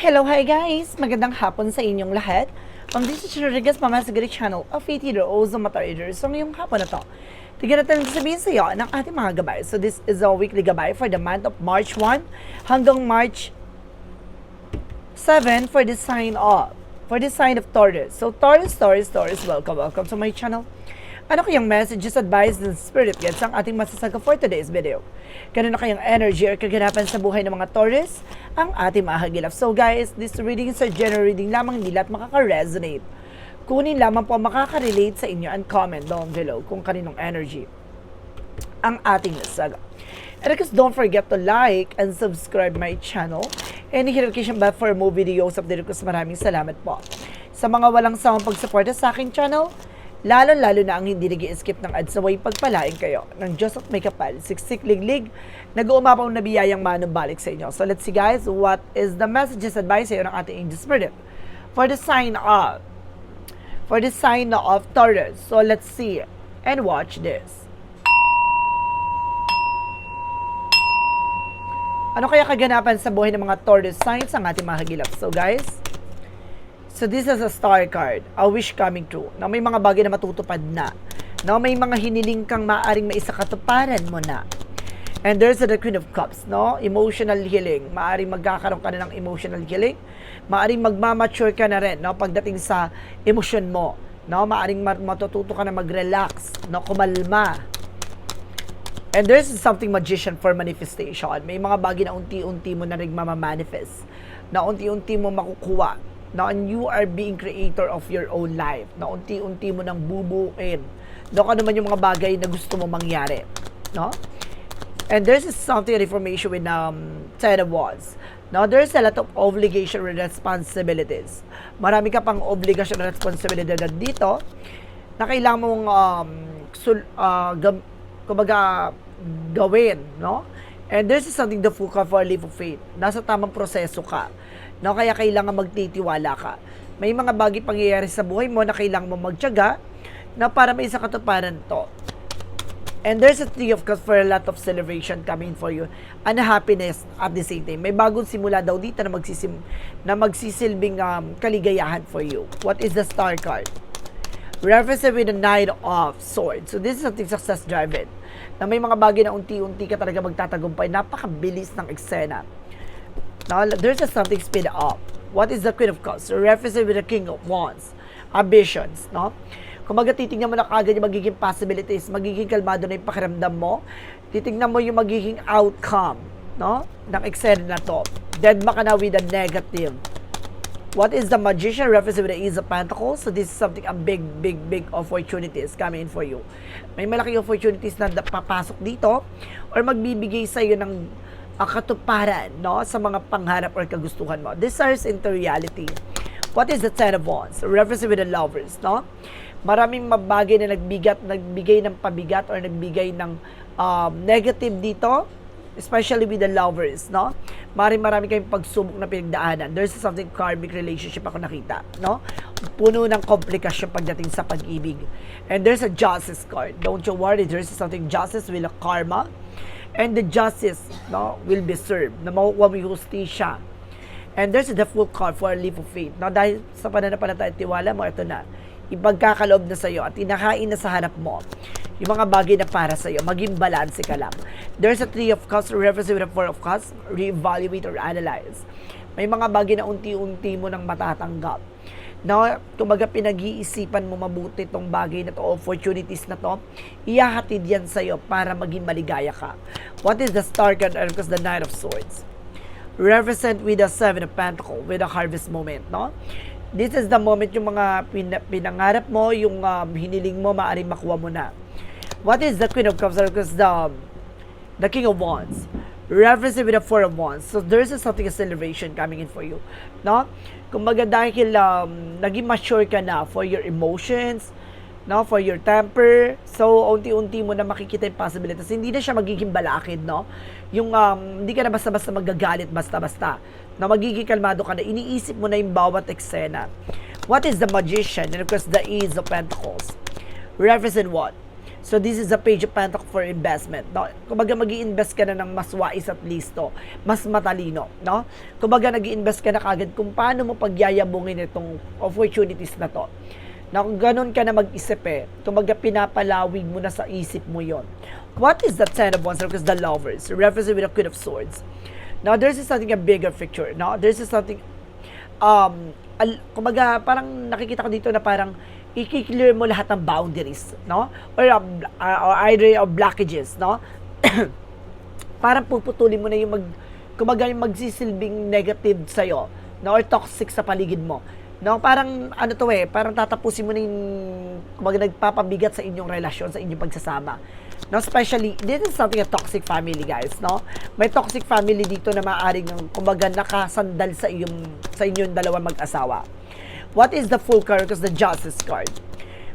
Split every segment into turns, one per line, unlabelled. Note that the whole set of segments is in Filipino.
Hello, hi guys! Magandang hapon sa inyong lahat. Um, this is Rodriguez Mama Great Channel of Fitiro o Zumata Readers. So ngayong hapon na to, tignan natin sabihin sa iyo ng ating mga gabay. So this is a weekly gabay for the month of March 1 hanggang March 7 for the sign of for the sign of Taurus. So Taurus, Taurus, Taurus, welcome, welcome to my channel. Ano kayang messages, advice, and spirit guides ang ating masasaga for today's video? Ganun na kayang energy or kaganapan sa buhay ng mga Taurus ang ating mahagilap. So guys, this reading is a general reading lamang nila at makaka-resonate. Kunin lamang po makaka-relate sa inyo and comment down below kung kaninong energy ang ating nasaga. And course, don't forget to like and subscribe my channel and hit notification bell for more videos update ko. Maraming salamat po. Sa mga walang sawang pagsuporta sa aking channel, lalo-lalo na ang hindi nag skip ng ads naway pagpalain kayo ng Diyos at may kapal, siksik liglig, nag-uumapaw na biyayang manubalik sa inyo. So let's see guys, what is the messages advice sa'yo ng ating angel spirit for the sign of for the sign of Taurus. So let's see and watch this. Ano kaya kaganapan sa buhay ng mga Taurus signs ang ating mahagilap? So guys, so this is a star card, a wish coming true, na may mga bagay na matutupad na, na may mga hiniling kang maaring maisakatuparan mo na. And there's the Queen of Cups, no? Emotional healing. Maaring magkakaroon ka na ng emotional healing. Maaring magmamature ka na rin, no? Pagdating sa emosyon mo, no? Maaring ma- matututo ka na mag-relax, no? Kumalma, And there's something magician for manifestation. May mga bagay na unti-unti mo na rin mamamanifest. Na unti-unti mo makukuha. Na you are being creator of your own life. Na unti-unti mo nang bubuin. Na kung ano man yung mga bagay na gusto mo mangyari. No? And there's something information with um, Ten of Wands. Now, there's a lot of obligation and responsibilities. Marami ka pang obligation and responsibility na dito na kailangan mong um, sul, uh, gam, kumbaga, gawin, no? And this is something the full ka for leap of faith. Nasa tamang proseso ka. No? Kaya kailangan magtitiwala ka. May mga bagay pangyayari sa buhay mo na kailangan mo magtyaga na para may isa katuparan to. And there's a three of cups for a lot of celebration coming for you. And happiness at the same time. May bagong simula daw dito na, magsisim, na magsisilbing um, kaligayahan for you. What is the star card? referenced with the Knight of Swords. So this is something success driven. Na may mga bagay na unti-unti ka talaga magtatagumpay. Napakabilis ng eksena. Now, there's a something speed up. What is the Queen of Cups? So, referenced with the King of Wands. Ambitions, no? Kung maga titignan mo na kagad yung magiging possibilities, magiging kalmado na yung pakiramdam mo, titignan mo yung magiging outcome, no? Ng eksena na to. Dead ka na with a negative What is the magician referencing with the Ace of Pentacles? So this is something, a big, big, big opportunities coming in for you. May malaking opportunities na papasok dito or magbibigay sa iyo ng katuparan no, sa mga pangarap or kagustuhan mo. Is into reality. What is the Ten of Wands? Referencing with the lovers, no? Maraming mabagay na nagbigat, nagbigay ng pabigat or nagbigay ng um, negative dito especially with the lovers, no? Mari marami kayong pagsubok na pinagdaanan. There's something karmic relationship ako nakita, no? Puno ng komplikasyon pagdating sa pag-ibig. And there's a justice card. Don't you worry, there's something justice with a karma. And the justice, no, will be served. Na makukuha mo yung hustisya. And there's the full card for a leap of faith. No, dahil sa pananampalataya at tiwala mo, ito na ipagkakaloob na sa iyo at inakain na sa harap mo yung mga bagay na para sa iyo, maging balanse ka lang. There's a three of cups, reference with a four of cups, reevaluate or analyze. May mga bagay na unti-unti mo nang matatanggap. Na, kumbaga pinag-iisipan mo mabuti itong bagay na to, opportunities na to, iyahatid yan sa iyo para maging maligaya ka. What is the star card? Because the Knight of Swords. Represent with the Seven of Pentacles, with the harvest moment, no? This is the moment yung mga pin- pinangarap mo, yung um, hiniling mo, maaaring makuha mo na. What is the Queen of Cups? Because the, um, the King of Wands. Reference with the Four of Wands. So there's a something a celebration coming in for you. No? Kumbaga dahil um, naging mature ka na for your emotions, no? for your temper. So, unti-unti mo na makikita yung possibilities. Hindi na siya magiging balakid, no? Yung, um, hindi ka na basta-basta magagalit basta-basta. Na magiging kalmado ka na, iniisip mo na yung bawat eksena. What is the magician? And of course, the Ace of Pentacles. Represent what? So this is a page of Pentacle for investment. No? Kumbaga mag invest ka na ng mas wais at listo, mas matalino. No? Kumbaga nag invest ka na kagad kung paano mo pagyayabungin itong opportunities na to. Na kung ganun ka na mag-isip eh, kumbaga pinapalawig mo na sa isip mo yon. What is the Ten of Wands? Because the lovers, referencing with the Queen of Swords. Now, there's something a bigger picture. No? There's something um, al, kumbaga, parang nakikita ko dito na parang i-clear mo lahat ng boundaries, no? Or, uh, or either of blockages, no? parang puputulin mo na yung mag, kumbaga yung magsisilbing negative sa'yo, no? Or toxic sa paligid mo. No, parang ano to eh, parang tatapusin mo na yung kumbaga nagpapabigat sa inyong relasyon, sa inyong pagsasama. No, especially, this is something a toxic family, guys, no? May toxic family dito na maaaring kumbaga nakasandal sa iyong sa inyong dalawang mag-asawa. What is the full card? Because the Justice card.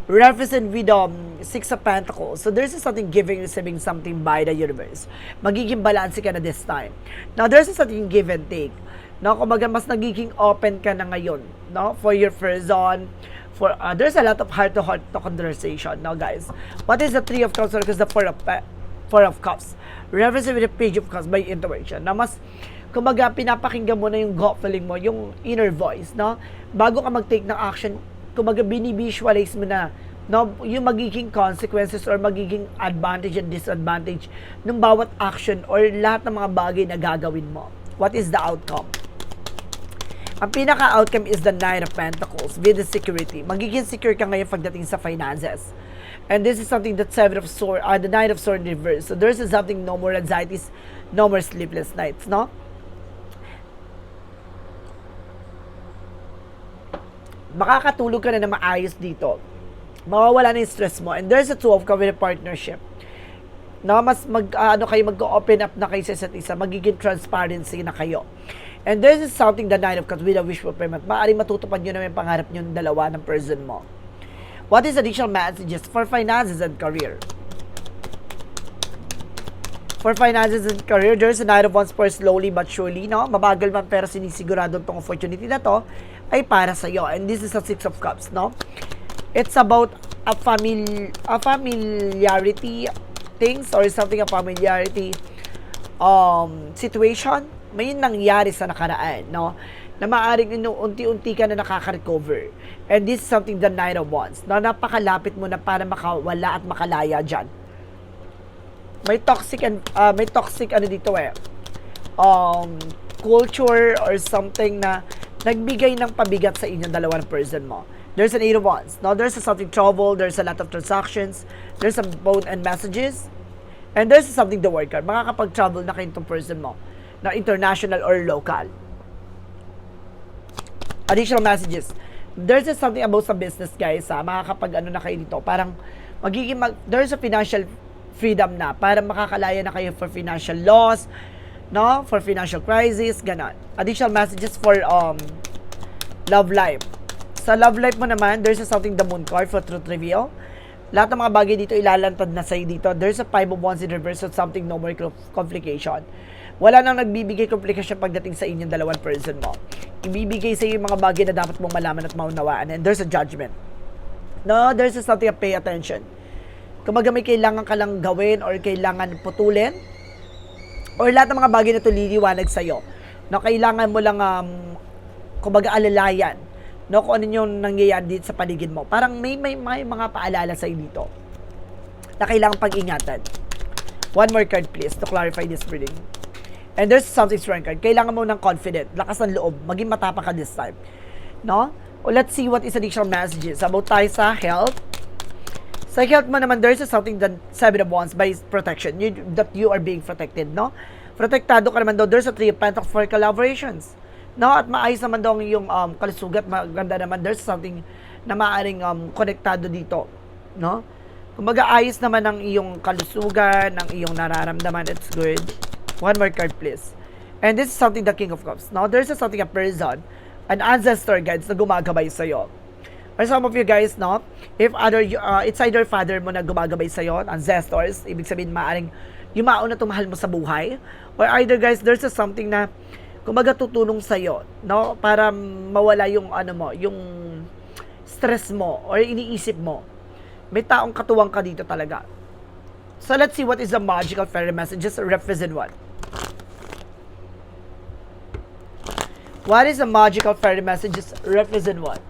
Represent with um, Six of Pentacles. So there's something giving, receiving something by the universe. Magiging balance ka na this time. Now, there's something give and take. No, kumbaga mas nagiging open ka na ngayon, no? For your person, for uh, there's a lot of heart to conversation now guys what is the three of cups because the four of four of cups represent with the page of cups by intuition na mas kumbaga pinapakinggan mo na yung gut feeling mo yung inner voice no bago ka mag-take ng action kumbaga bini-visualize mo na no yung magiging consequences or magiging advantage and disadvantage ng bawat action or lahat ng mga bagay na gagawin mo what is the outcome ang pinaka-outcome is the Nine of Pentacles with the security. Magiging secure ka ngayon pagdating sa finances. And this is something that Seven of Swords, uh, the Nine of Swords in reverse. So there's something no more anxieties, no more sleepless nights, no? Makakatulog ka na na maayos dito. Mawawala na yung stress mo. And there's a two of a partnership na mas mag uh, ano kayo mag-open up na kayo sa isa't isa, magiging transparency na kayo. And this is something the Nine of Cups with a wish fulfillment. Maaaring matutupad nyo na yung pangarap nyo ng dalawa ng person mo. What is additional messages for finances and career? For finances and career, there's a Nine of Wands for slowly but surely, no? Mabagal man pero sinisigurado tong opportunity na to ay para sa iyo. And this is a Six of Cups, no? It's about a family, a familiarity things or something a familiarity um, situation may nangyari sa nakaraan, no? Na maaaring unti-unti ka na nakaka-recover. And this is something the Nine of Wands, na napakalapit mo na para makawala at makalaya dyan. May toxic and, uh, may toxic ano dito eh, um, culture or something na nagbigay ng pabigat sa inyong dalawang person mo. There's an Eight of Wands. Now, there's a something trouble, there's a lot of transactions, there's some phone and messages, and there's something the word card. Makakapag-travel na kayo itong person mo na international or local. Additional messages. There's just something about sa business, guys, ha? Makakapag ano na kayo dito. Parang magiging mag, there's a financial freedom na para makakalaya na kayo for financial loss, no? For financial crisis, ganon. Additional messages for um love life. Sa love life mo naman, there's a something the moon card for truth reveal. Lahat ng mga bagay dito ilalantad na sa'yo dito. There's a five of wands in reverse of something no more complication. Wala nang nagbibigay komplikasyon pagdating sa inyong dalawang person mo. Ibibigay sa iyo yung mga bagay na dapat mong malaman at maunawaan and there's a judgment. No, there's a something to pay attention. Kumaga may kailangan ka lang gawin or kailangan putulin or lahat ng mga bagay na ito liliwanag sa iyo na kailangan mo lang um, kumbaga alalayan no kung ano yung nangyayari dito sa paligid mo. Parang may, may, may mga paalala sa iyo dito na kailangan pag-ingatan. One more card please to clarify this reading. And there's something strong card. Kailangan mo ng confident, lakas ng loob, maging matapang ka this time. No? O let's see what is additional messages about tayo sa health. Sa mo naman, there's something that seven of wands by protection. You, that you are being protected, no? Protektado ka naman daw. There's a three of pentacles for collaborations. No? At maayos naman daw yung um, kalusugat. Maganda naman. There's something na maaring um, konektado dito. No? Kumbaga, ayos naman ang iyong kalusugan, ang iyong nararamdaman. It's good. One more card, please. And this is something the King of Cups. Now, there's something a person, an ancestor guides na gumagabay sa'yo. Or some of you guys, no? If other, uh, it's either father mo na gumagabay sa'yo, ancestors, ibig sabihin maaring yung mauna tumahal mo sa buhay. Or either guys, there's a something na kumaga tutulong sa'yo, no? Para mawala yung ano mo, yung stress mo or iniisip mo. May taong katuwang ka dito talaga So let's see what is the magical fairy messages represent what. What is the magical fairy messages represent what?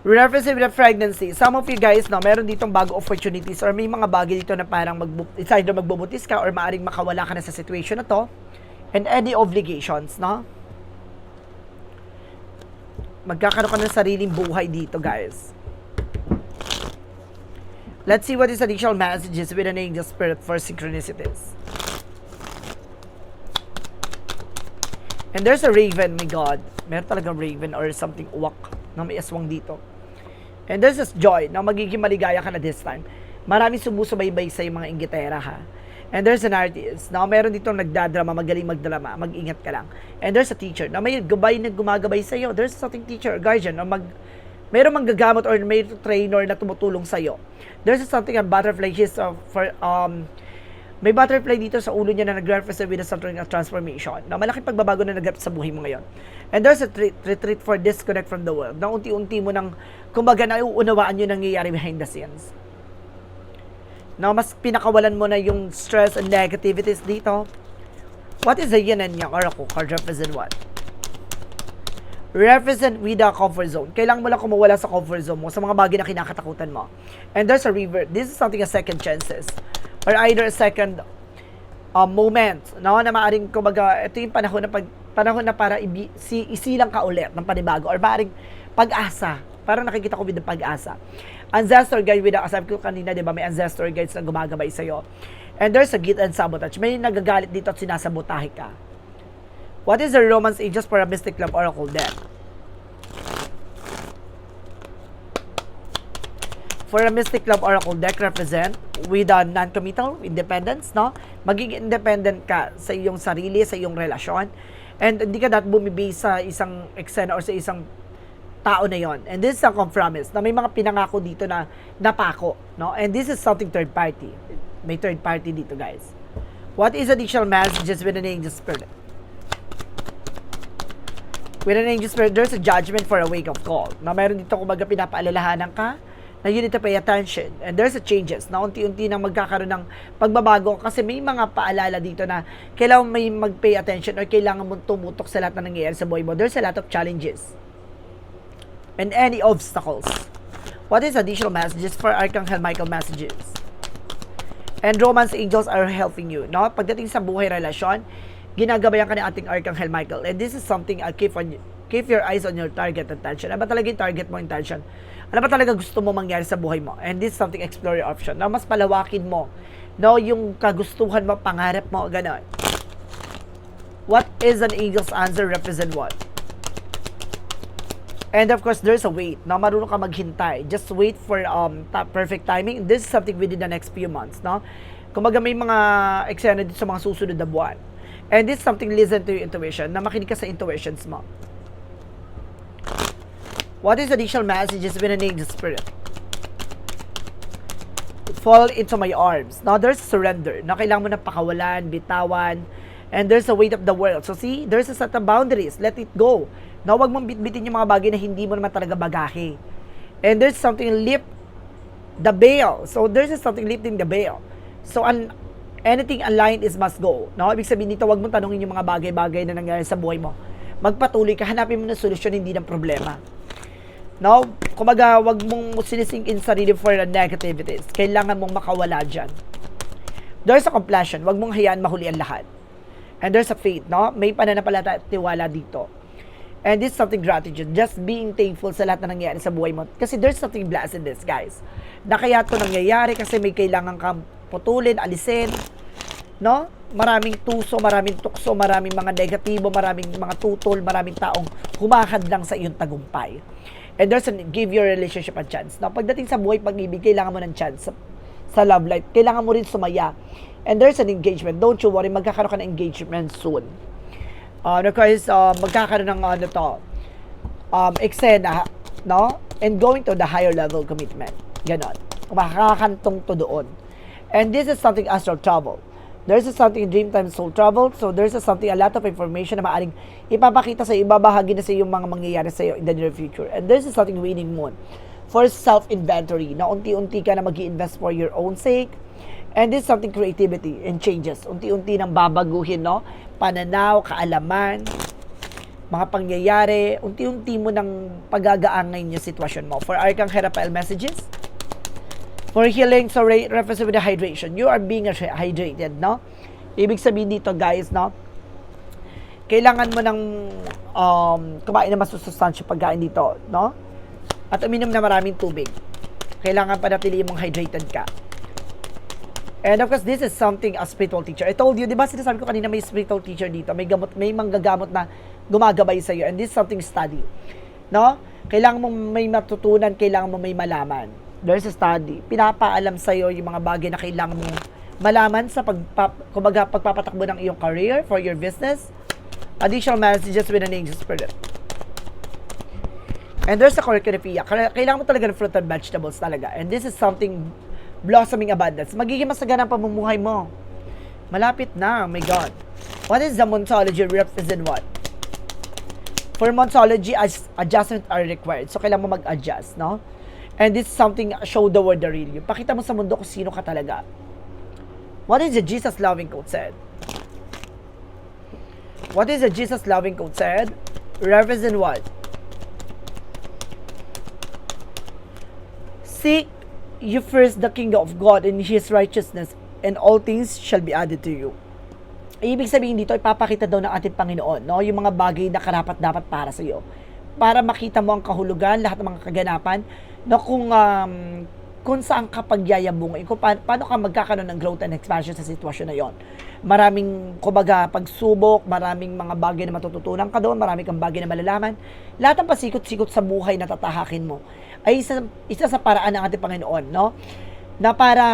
Represent with the pregnancy. Some of you guys, no, meron ditong bago opportunities or may mga bagay dito na parang mag it's either magbubutis ka or maaring makawala ka na sa situation na to and any obligations, no? Magkakaroon ka ng sariling buhay dito, guys. Let's see what is additional messages with an angel spirit for synchronicities. And there's a raven, my God. Meron talagang raven or something uwak na may aswang dito. And this joy na magiging maligaya ka na this time. Maraming sumusubaybay sa mga inggitera ha. And there's an artist na meron ditong nagdadrama, magaling magdrama, mag-ingat ka lang. And there's a teacher na may gabay na gumagabay sa iyo. There's something teacher, guardian, na mag mayroong manggagamot or may trainer na tumutulong sa iyo. There's something a butterfly his uh, for um may butterfly dito sa ulo niya na nag-represent with a something of transformation. Na malaking pagbabago na nag sa buhay mo ngayon. And there's a tre- retreat for disconnect from the world. Na unti-unti mo nang, kumbaga, nauunawaan yung nangyayari behind the scenes. Na mas pinakawalan mo na yung stress and negativities dito. What is the yin and yang oracle card represent what? represent with the comfort zone. Kailangan mo lang kumawala sa comfort zone mo sa mga bagay na kinakatakutan mo. And there's a river. This is something a second chances. Or either second uh, moment. No? Na maaaring, kumbaga, ito yung panahon na, pag, panahon na para ibi, si, isilang ka ulit ng panibago. Or maaaring pag-asa. Parang nakikita ko the pag-asa. Ancestor guide with sabi ko kanina, di ba, may ancestor guides na gumagabay sa'yo. And there's a guilt and sabotage. May nagagalit dito at sinasabotahe ka. What is the romance ages for a mystic love oracle deck? For a mystic love oracle deck represent with a non-committal independence, no? Magiging independent ka sa iyong sarili, sa iyong relasyon. And hindi ka dapat bumibase sa isang eksena or sa isang tao na yon. And this is a compromise na may mga pinangako dito na napako, no? And this is something third party. May third party dito, guys. What is additional messages with an angel spirit? With an angel spirit, there's a judgment for a wake of call. Na mayroon dito kumbaga pinapaalalahanan ka na you need to pay attention. And there's a changes na unti-unti nang magkakaroon ng pagbabago kasi may mga paalala dito na kailangan may mag-pay attention or kailangan mo tumutok sa lahat na nangyayari sa buhay mo. There's a lot of challenges. And any obstacles. What is additional messages for Archangel Michael messages? And romance angels are helping you. No? Pagdating sa buhay relasyon, ginagabayan ka ni ating Archangel Michael. And this is something I'll keep on keep your eyes on your target intention. Ano ba talaga yung target mo intention? Ano ba talaga gusto mo mangyari sa buhay mo? And this is something explore your option. Na mas palawakin mo. No, yung kagustuhan mo, pangarap mo, ganon. What is an eagle's answer represent what? And of course, there's a wait. Na marunong ka maghintay. Just wait for um perfect timing. This is something within the next few months, no? Kumbaga may mga eksena dito sa mga susunod na buwan. And this is something listen to your intuition, na makinig ka sa intuitions mo. What is additional messages with an angel spirit? Fall into my arms. Now, there's surrender. Na kailangan mo na pakawalan, bitawan, and there's a weight of the world. So, see, there's a set of boundaries. Let it go. Now, wag mong bitbitin yung mga bagay na hindi mo naman talaga bagahe. And there's something lift the veil. So, there's something lifting the veil. So, an, anything aligned is must go. No? Ibig sabihin dito, wag mong tanungin yung mga bagay-bagay na nangyari sa buhay mo. Magpatuloy ka, hanapin mo ng solusyon, hindi ng problema. No? Kumaga, wag mong sinisink in sarili for negativities. Kailangan mong makawala dyan. There's a compassion. Wag mong hayaan mahuli ang lahat. And there's a faith, no? May pananampalataya at tiwala dito. And this is something gratitude. Just being thankful sa lahat na nangyayari sa buhay mo. Kasi there's something blessed in this, guys. Na kaya ito nangyayari kasi may kailangan kang putulin, alisin, no? Maraming tuso, maraming tukso, maraming mga negatibo, maraming mga tutol, maraming taong humakadlang sa iyong tagumpay. And there's a give your relationship a chance. No? Pagdating sa buhay pag-ibig, kailangan mo ng chance sa, sa love life. Kailangan mo rin sumaya. And there's an engagement. Don't you worry, magkakaroon ka ng engagement soon. Uh, because uh, magkakaroon ng ano to, um, eksena, no? And going to the higher level commitment. Ganon. Makakantong to doon. And this is something astral travel. There's a something dream time soul travel. So there's a something, a lot of information na maaaring ipapakita sa iyo, ibabahagi na sa iyo mga mangyayari sa iyo in the near future. And there's a something winning moon for self-inventory na unti-unti ka na mag invest for your own sake. And this is something creativity and changes. Unti-unti nang babaguhin, no? Pananaw, kaalaman, mga pangyayari, unti-unti mo nang pagagaangay yung sitwasyon mo. For Arcang Herapael messages, for healing, so re- reference with the hydration. You are being hydrated, no? Ibig sabihin dito, guys, no? Kailangan mo ng um, kumain na masusustansya pagkain dito, no? At uminom na maraming tubig. Kailangan panatiliin mong hydrated ka. And of course, this is something a spiritual teacher. I told you, di ba sinasabi ko kanina may spiritual teacher dito, may gamot, may manggagamot na gumagabay sa iyo. And this is something study. No? Kailangan mo may matutunan, kailangan mo may malaman. There's a study. Pinapaalam sa iyo yung mga bagay na kailangan mo malaman sa pagpap, kumbaga, pagpapatakbo ng iyong career for your business. Additional messages with an angel spirit. And there's a cornucopia. Kailangan mo talaga ng fruit and vegetables talaga. And this is something blossoming abundance. Magiging masagana ang pamumuhay mo. Malapit na, oh my God. What is the Montology represent what? For Montology, adjustment are required. So, kailangan mo mag-adjust, no? And is something, show the world the real you. Pakita mo sa mundo kung sino ka talaga. What is the Jesus loving quote said? What is the Jesus loving quote said? Represent what? Seek you first the kingdom of God and His righteousness, and all things shall be added to you. Ibig sabihin dito, ipapakita daw ng ating Panginoon, no? Yung mga bagay na karapat-dapat para sa iyo. Para makita mo ang kahulugan, lahat ng mga kaganapan, no? Kung, um, kung saan ka pagyayabungin, kung pa- paano ka magkakaroon ng growth and expansion sa sitwasyon na yon. Maraming, kumbaga, pagsubok, maraming mga bagay na matututunan ka doon, maraming kang bagay na malalaman. Lahat ng pasikot-sikot sa buhay na tatahakin mo ay isa, isa sa paraan ng ating Panginoon, no? Na para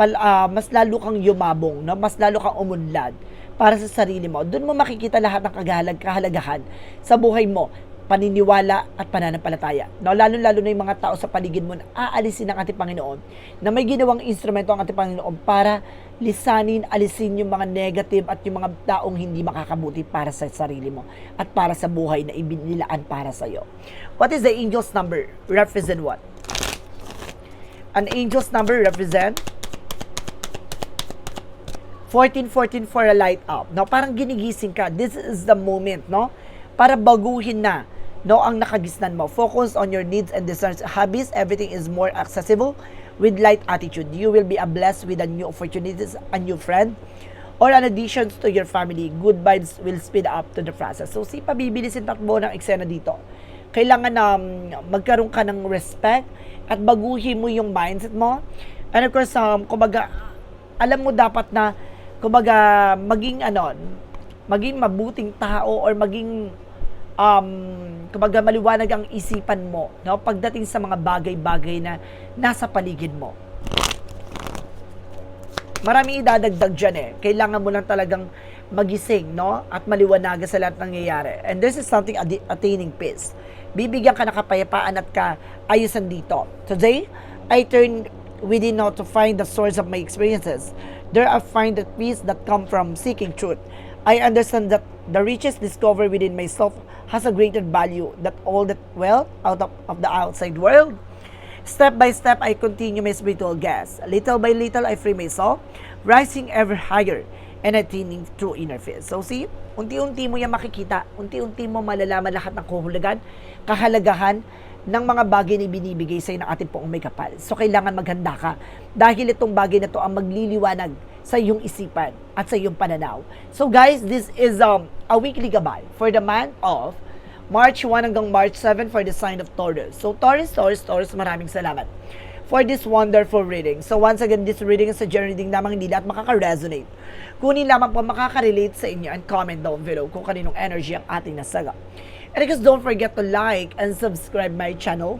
pal, ah, mas lalo kang yumabong, no? mas lalo kang umunlad para sa sarili mo. Doon mo makikita lahat ng kagahalag, kahalagahan sa buhay mo, paniniwala at pananampalataya. No, lalo-lalo na yung mga tao sa paligid mo na aalisin ng ating Panginoon na may ginawang instrumento ang ating Panginoon para lisanin, alisin yung mga negative at yung mga taong hindi makakabuti para sa sarili mo at para sa buhay na ibinilaan para sa iyo. What is the angel's number? Represent what? An angel's number represent 14-14 for a light up. No, parang ginigising ka. This is the moment, no? Para baguhin na, no, ang nakagisnan mo. Focus on your needs and desires. Hobbies, everything is more accessible with light attitude. You will be a blessed with a new opportunities, a new friend, or an addition to your family. Good vibes will speed up to the process. So, si pabibilisin takbo ng eksena dito. Kailangan na um, magkaroon ka ng respect at baguhin mo yung mindset mo. And of course, um, kumbaga, alam mo dapat na kumbaga maging ano maging mabuting tao or maging um kumbaga maliwanag ang isipan mo no? Pagdating sa mga bagay-bagay na nasa paligid mo. Marami idadagdag dyan eh. Kailangan mo lang talagang magising no? At maliwanagan sa lahat ng nangyayari. And this is something adi- attaining peace. Bibigyan ka ng kapayapaan at ka ayusan dito. Today I turn within now to find the source of my experiences there I find the peace that come from seeking truth. I understand that the riches discovered within myself has a greater value than all that wealth out of, of the outside world. Step by step, I continue my spiritual gas. Little by little, I free myself, rising ever higher and attaining true inner peace. So see, unti-unti mo yan makikita, unti-unti mo malalaman lahat ng kuhulugan, kahalagahan ng mga bagay na binibigay sa'yo ng ating poong may kapal. So, kailangan maghanda ka. Dahil itong bagay na to ang magliliwanag sa iyong isipan at sa iyong pananaw. So, guys, this is um, a weekly gabay for the month of March 1 hanggang March 7 for the sign of Taurus. So, Taurus, Taurus, Taurus, maraming salamat for this wonderful reading. So, once again, this reading is a journey reading lamang hindi lahat makaka-resonate. Kunin lamang po makaka-relate sa inyo and comment down below kung kaninong energy ang ating nasaga. And guys, don't forget to like and subscribe my channel.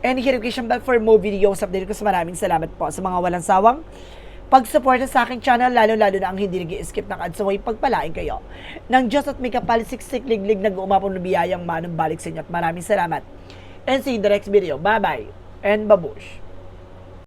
And hit notification bell for more videos update ko sa maraming salamat po sa mga walang sawang pag-support sa aking channel, lalo-lalo na ang hindi nag skip ng ads, so ay pagpalain kayo. Nang Diyos at may kapalisiksik liglig nag-uumapong na biyayang manong balik sa inyo at maraming salamat. And see you in the next video. Bye-bye and babush!